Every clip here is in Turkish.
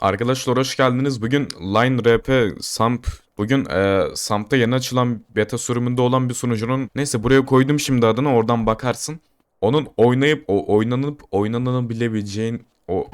Arkadaşlar hoş geldiniz. Bugün Line RP Samp Bugün e, Samp'ta yeni açılan beta sürümünde olan bir sunucunun neyse buraya koydum şimdi adını oradan bakarsın. Onun oynayıp o oynanıp oynanabilebileceğin o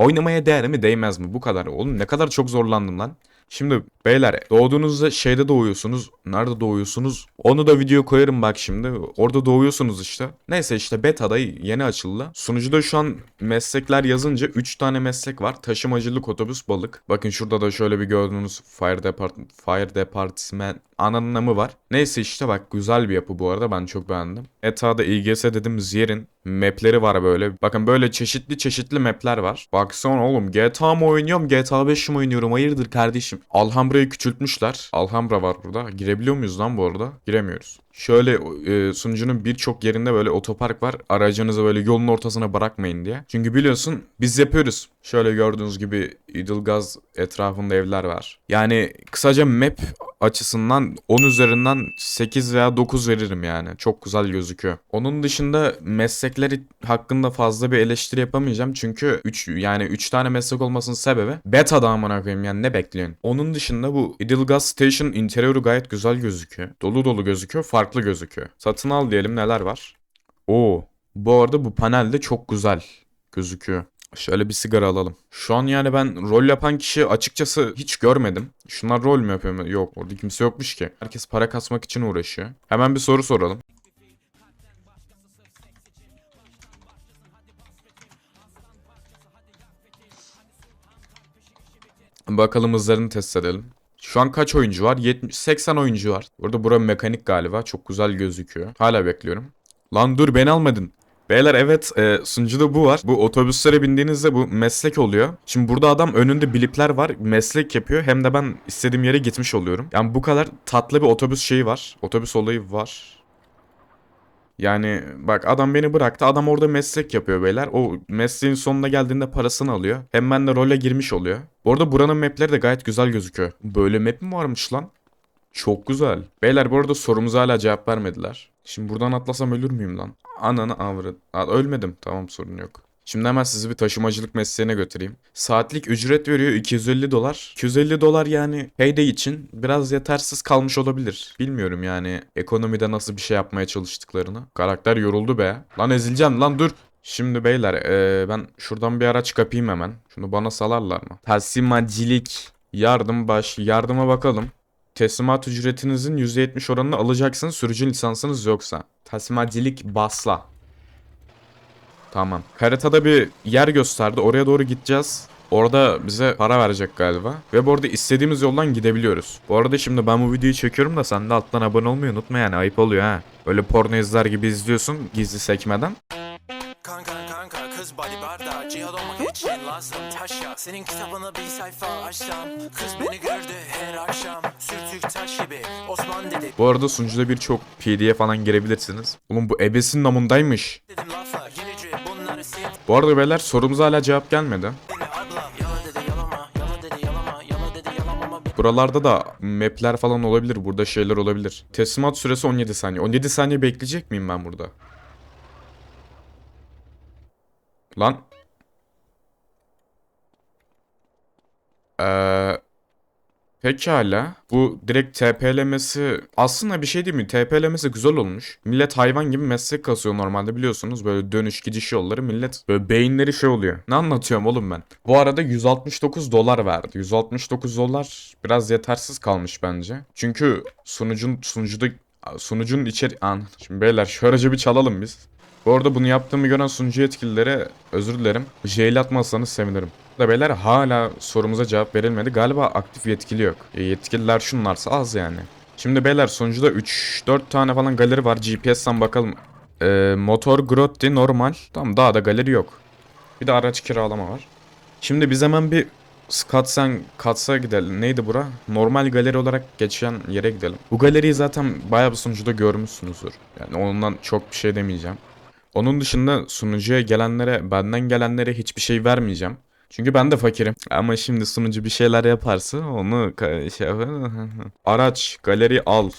oynamaya değer mi değmez mi bu kadar. Oğlum ne kadar çok zorlandım lan. Şimdi beyler doğduğunuzda şeyde doğuyorsunuz. Nerede doğuyorsunuz? Onu da video koyarım bak şimdi. Orada doğuyorsunuz işte. Neyse işte beta'da yeni açıldı. Sunucuda şu an meslekler yazınca 3 tane meslek var. Taşımacılık, otobüs, balık. Bakın şurada da şöyle bir gördüğünüz Fire Department, Fire Department anlamı var. Neyse işte bak güzel bir yapı bu arada ben çok beğendim. ETA'da İGS dediğimiz yerin mapleri var böyle. Bakın böyle çeşitli çeşitli mapler var. Baksana oğlum GTA mı oynuyorum GTA 5 mi oynuyorum hayırdır kardeşim. Alhambra'yı küçültmüşler. Alhambra var burada. Girebiliyor muyuz lan bu arada? Giremiyoruz. Şöyle e, sunucunun birçok yerinde böyle otopark var. Aracınızı böyle yolun ortasına bırakmayın diye. Çünkü biliyorsun biz yapıyoruz. Şöyle gördüğünüz gibi Idilgaz etrafında evler var. Yani kısaca map açısından 10 üzerinden 8 veya 9 veririm yani. Çok güzel gözüküyor. Onun dışında meslekleri hakkında fazla bir eleştiri yapamayacağım. Çünkü 3 yani 3 tane meslek olmasının sebebi beta'da amına koyayım yani ne bekliyorsun? Onun dışında bu Idilgaz Station interiörü gayet güzel gözüküyor. Dolu dolu gözüküyor, farklı gözüküyor. Satın al diyelim neler var? Oo, bu arada bu panel de çok güzel gözüküyor. Şöyle bir sigara alalım. Şu an yani ben rol yapan kişi açıkçası hiç görmedim. Şunlar rol mü yapıyor mu? Yok orada kimse yokmuş ki. Herkes para kasmak için uğraşıyor. Hemen bir soru soralım. Bakalım hızlarını test edelim. Şu an kaç oyuncu var? 70 80 oyuncu var. Burada bura mekanik galiba. Çok güzel gözüküyor. Hala bekliyorum. Lan dur beni almadın. Beyler evet e, sunucuda bu var. Bu otobüslere bindiğinizde bu meslek oluyor. Şimdi burada adam önünde blipler var. Meslek yapıyor. Hem de ben istediğim yere gitmiş oluyorum. Yani bu kadar tatlı bir otobüs şeyi var. Otobüs olayı var. Yani bak adam beni bıraktı. Adam orada meslek yapıyor beyler. O mesleğin sonuna geldiğinde parasını alıyor. Hem ben de role girmiş oluyor. Bu arada buranın mapleri de gayet güzel gözüküyor. Böyle map mi varmış lan? Çok güzel. Beyler bu arada sorumuza hala cevap vermediler. Şimdi buradan atlasam ölür müyüm lan? Ananı avradı. Aa, ölmedim. Tamam sorun yok. Şimdi hemen sizi bir taşımacılık mesleğine götüreyim. Saatlik ücret veriyor 250 dolar. 250 dolar yani payday için biraz yetersiz kalmış olabilir. Bilmiyorum yani ekonomide nasıl bir şey yapmaya çalıştıklarını. Karakter yoruldu be. Lan ezileceğim lan dur. Şimdi beyler eee, ben şuradan bir araç kapayım hemen. Şunu bana salarlar mı? Tasimacılık. Yardım baş. Yardıma bakalım. Teslimat ücretinizin %70 oranını alacaksınız sürücü lisansınız yoksa. Tasimacılık basla. Tamam. Haritada bir yer gösterdi. Oraya doğru gideceğiz. Orada bize para verecek galiba. Ve bu arada istediğimiz yoldan gidebiliyoruz. Bu arada şimdi ben bu videoyu çekiyorum da sen de alttan abone olmayı unutma yani ayıp oluyor ha. Böyle porno izler gibi izliyorsun gizli sekmeden. Kanka kanka kız body barda Cihaz olmak için lazım taş ya Senin kitabını bir sayfa açsam Kız beni gördü her akşam Sürtük taş gibi Osman dedi Bu arada sunucuda birçok PD'ye falan girebilirsiniz. Oğlum bu ebesin namındaymış. Dedim sil Bu arada beyler sorumuza hala cevap gelmedi. Buralarda da mapler falan olabilir. Burada şeyler olabilir. Teslimat süresi 17 saniye. 17 saniye bekleyecek miyim ben burada? Lan. Eee... Pekala. Bu direkt TP'lemesi aslında bir şey değil mi? TP'lemesi güzel olmuş. Millet hayvan gibi meslek kasıyor normalde biliyorsunuz. Böyle dönüş gidiş yolları millet böyle beyinleri şey oluyor. Ne anlatıyorum oğlum ben? Bu arada 169 dolar verdi. 169 dolar biraz yetersiz kalmış bence. Çünkü sunucun sunucuda sunucunun içeri... An. Şimdi beyler şu bir çalalım biz. Bu arada bunu yaptığımı gören sunucu yetkililere özür dilerim. Jail atmazsanız sevinirim. Da beyler hala sorumuza cevap verilmedi. Galiba aktif yetkili yok. E, yetkililer şunlarsa az yani. Şimdi beyler sonucuda 3-4 tane falan galeri var. GPS'ten bakalım. E, motor Grotti normal. Tamam daha da galeri yok. Bir de araç kiralama var. Şimdi biz hemen bir Skatsen Kats'a gidelim. Neydi bura? Normal galeri olarak geçen yere gidelim. Bu galeriyi zaten bayağı bir sunucuda görmüşsünüzdür. Yani ondan çok bir şey demeyeceğim. Onun dışında sunucuya gelenlere, benden gelenlere hiçbir şey vermeyeceğim. Çünkü ben de fakirim. Ama şimdi sunucu bir şeyler yaparsa onu şey. Araç, galeri al.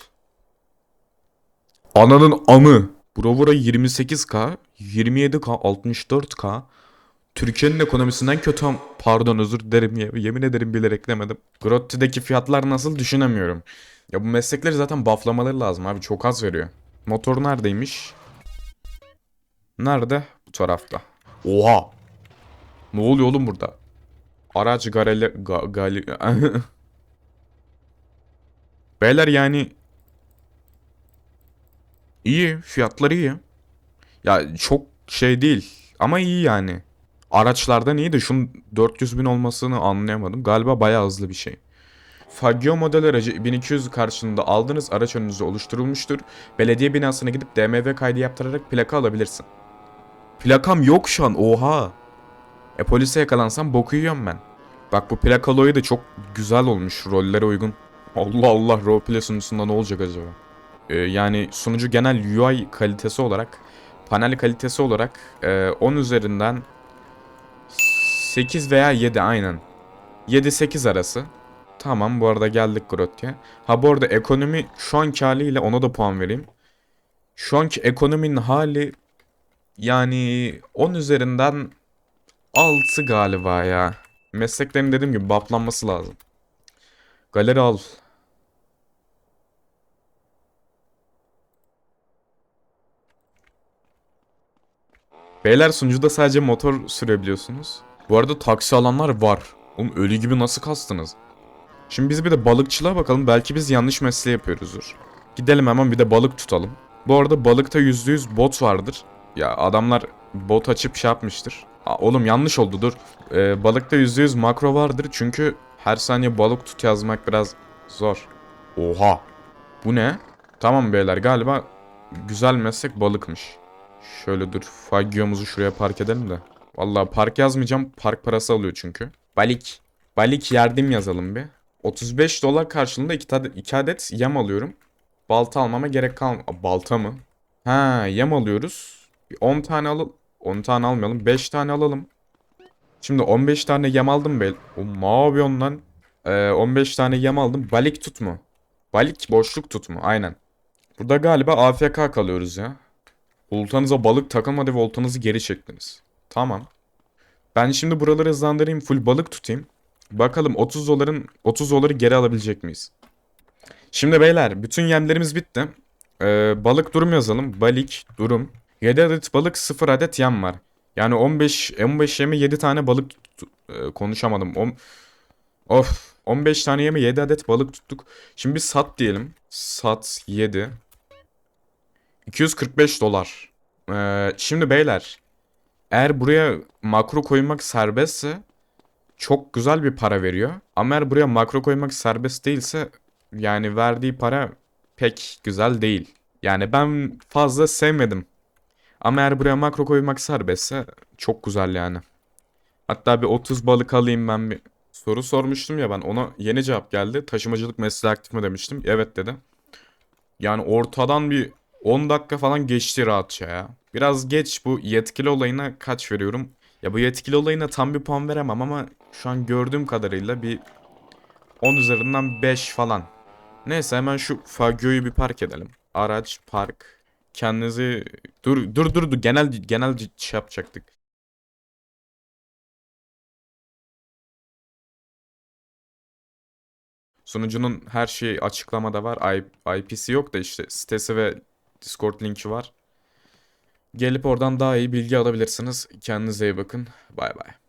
Ananın amı. Bravura 28k, 27k, 64k. Türkiye'nin ekonomisinden kötü Pardon özür dilerim. Yemin ederim bilerek demedim. Grotti'deki fiyatlar nasıl düşünemiyorum. Ya bu meslekleri zaten bufflamaları lazım abi. Çok az veriyor. Motor neredeymiş? Nerede? Bu tarafta. Oha! Ne oluyor oğlum burada? Araç garele... Ga, gali... Beyler yani... İyi. Fiyatları iyi. Ya çok şey değil. Ama iyi yani. Araçlardan iyi de şunun 400 bin olmasını anlayamadım. Galiba bayağı hızlı bir şey. Fagio model aracı 1200 karşılığında aldığınız araç önünüzde oluşturulmuştur. Belediye binasına gidip DMV kaydı yaptırarak plaka alabilirsin. Plakam yok şu an oha. E polise yakalansam boku yiyorum ben. Bak bu plakalı oyu da çok güzel olmuş rollere uygun. Allah Allah roleplay sunucusunda ne olacak acaba? Ee, yani sunucu genel UI kalitesi olarak, panel kalitesi olarak e, 10 üzerinden 8 veya 7 aynen. 7-8 arası. Tamam bu arada geldik Grotya. Ha bu arada ekonomi şu anki haliyle ona da puan vereyim. Şu anki ekonominin hali yani 10 üzerinden 6 galiba ya. Mesleklerin dediğim gibi bufflanması lazım. Galeri al. Beyler sunucuda sadece motor sürebiliyorsunuz. Bu arada taksi alanlar var. Oğlum ölü gibi nasıl kastınız? Şimdi biz bir de balıkçılığa bakalım. Belki biz yanlış mesleği yapıyoruzdur. Gidelim hemen bir de balık tutalım. Bu arada balıkta %100 bot vardır. Ya adamlar bot açıp şey yapmıştır. Aa, oğlum yanlış oldu dur. Ee, balıkta %100 makro vardır. Çünkü her saniye balık tut yazmak biraz zor. Oha. Bu ne? Tamam beyler galiba güzel meslek balıkmış. Şöyle dur. Fagio'muzu şuraya park edelim de. Vallahi park yazmayacağım. Park parası alıyor çünkü. Balık. Balık yardım yazalım bir. 35 dolar karşılığında 2 adet, iki adet yem alıyorum. Balta almama gerek kalm... Balta mı? Ha yem alıyoruz. Bir 10 tane al 10 tane almayalım. 5 tane alalım. Şimdi 15 tane yem aldım be. O ne yapıyorsun lan? Ee, 15 tane yem aldım. Balık tut mu? Balık boşluk tut mu? Aynen. Burada galiba AFK kalıyoruz ya. Oltanıza balık takılmadı ve oltanızı geri çektiniz. Tamam. Ben şimdi buraları hızlandırayım. Full balık tutayım. Bakalım 30 doların 30 doları geri alabilecek miyiz? Şimdi beyler bütün yemlerimiz bitti. Ee, balık durum yazalım. Balık durum. 7 adet balık 0 adet yem var. Yani 15 15 yeme 7 tane balık tut- Ee, konuşamadım. On, of 15 tane yeme 7 adet balık tuttuk. Şimdi bir sat diyelim. Sat 7. 245 dolar. Ee, şimdi beyler eğer buraya makro koymak serbestse çok güzel bir para veriyor. Ama eğer buraya makro koymak serbest değilse yani verdiği para pek güzel değil. Yani ben fazla sevmedim. Ama eğer buraya makro koymak serbestse çok güzel yani. Hatta bir 30 balık alayım ben bir. Soru sormuştum ya ben ona yeni cevap geldi. Taşımacılık mesleği aktif mi demiştim. Evet dedi. Yani ortadan bir 10 dakika falan geçti rahatça ya. Biraz geç bu yetkili olayına kaç veriyorum? Ya bu yetkili olayına tam bir puan veremem ama şu an gördüğüm kadarıyla bir 10 üzerinden 5 falan. Neyse hemen şu Fagio'yu bir park edelim. Araç park. Kendinizi dur dur dur dur genel genel şey yapacaktık. Sunucunun her şeyi açıklamada var. IP'si yok da işte sitesi ve Discord linki var. Gelip oradan daha iyi bilgi alabilirsiniz. Kendinize iyi bakın. Bay bay.